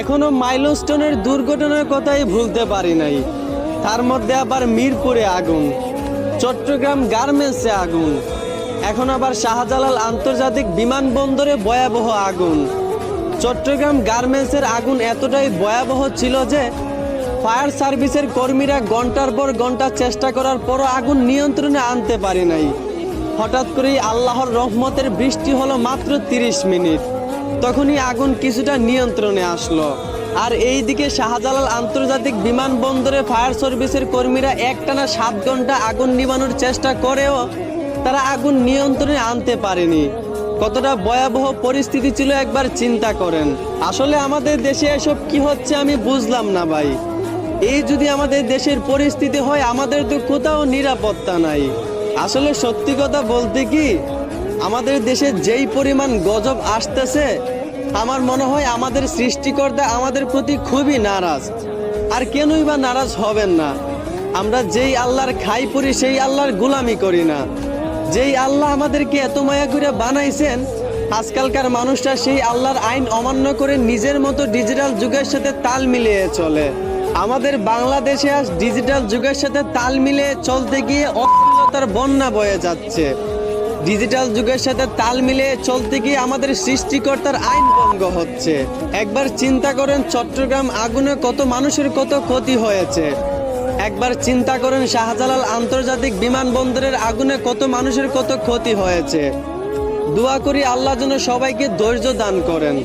এখনও মাইলস্টোনের দুর্ঘটনার কথাই ভুলতে পারি নাই। তার মধ্যে আবার মিরপুরে আগুন, চট্টগ্রাম গার্মেন্টসে আগুন, এখন আবার শাহজালাল আন্তর্জাতিক বিমানবন্দরে ভয়াবহ আগুন। চট্টগ্রাম গার্মেন্টসের আগুন এতটাই ভয়াবহ ছিল যে, ফায়ার সার্ভিসের কর্মীরা ঘণ্টার পর ঘণ্টা চেষ্টা করার পরও আগুন নিয়ন্ত্রণে আনতে পারে নাই। হঠাৎ করেই আল্লাহর রহমতের বৃষ্টি হলো মাত্র তিরিশ মিনিট। তখনই আগুন কিছুটা নিয়ন্ত্রণে আসলো। আর এই দিকে শাহজালাল আন্তর্জাতিক বিমানবন্দরে ফায়ার সার্ভিসের কর্মীরা একটানা সাত ঘণ্টা আগুন নিবানোর চেষ্টা করেও তারা আগুন নিয়ন্ত্রণে আনতে পারেনি। কতটা ভয়াবহ পরিস্থিতি ছিল একবার চিন্তা করেন। আসলে আমাদের দেশে এসব কি হচ্ছে আমি বুঝলাম না ভাই। এই যদি আমাদের দেশের পরিস্থিতি হয়, আমাদের তো কোথাও নিরাপত্তা নাই। আসলে সত্যি কথা বলতে কি আমাদের দেশে যেই পরিমাণ গজব আসতেছে, আমার মনে হয় আমাদের সৃষ্টিকর্তা আমাদের প্রতি খুবই নারাজ। আর কেনই বা নারাজ হবেন না? আমরা যেই আল্লাহর খাই পড়ি সেই আল্লাহর গুলামি করি না। যেই আল্লাহ আমাদেরকে এত মায়া করে বানাইছেন, আজকালকার মানুষরা সেই আল্লাহর আইন অমান্য করে নিজের মতো ডিজিটাল যুগের সাথে তাল মিলিয়ে চলে। আমাদের বাংলাদেশে আজ ডিজিটাল যুগের সাথে তাল মিলিয়ে চলতে গিয়ে অশ্লীলতার বন্যা বয়ে যাচ্ছে। ডিজিটাল যুগের সাথে তাল মিলিয়ে চলতে গিয়ে আমাদের সৃষ্টিকর্তার আইন ভঙ্গ হচ্ছে। একবার চিন্তা করেন চট্টগ্রাম আগুনে কত মানুষের কত ক্ষতি হয়েছে। একবার চিন্তা করেন শাহজালাল আন্তর্জাতিক বিমানবন্দরের আগুনে কত মানুষের কত ক্ষতি হয়েছে। দোয়া করি আল্লাহ যেন সবাইকে ধৈর্য দান করেন।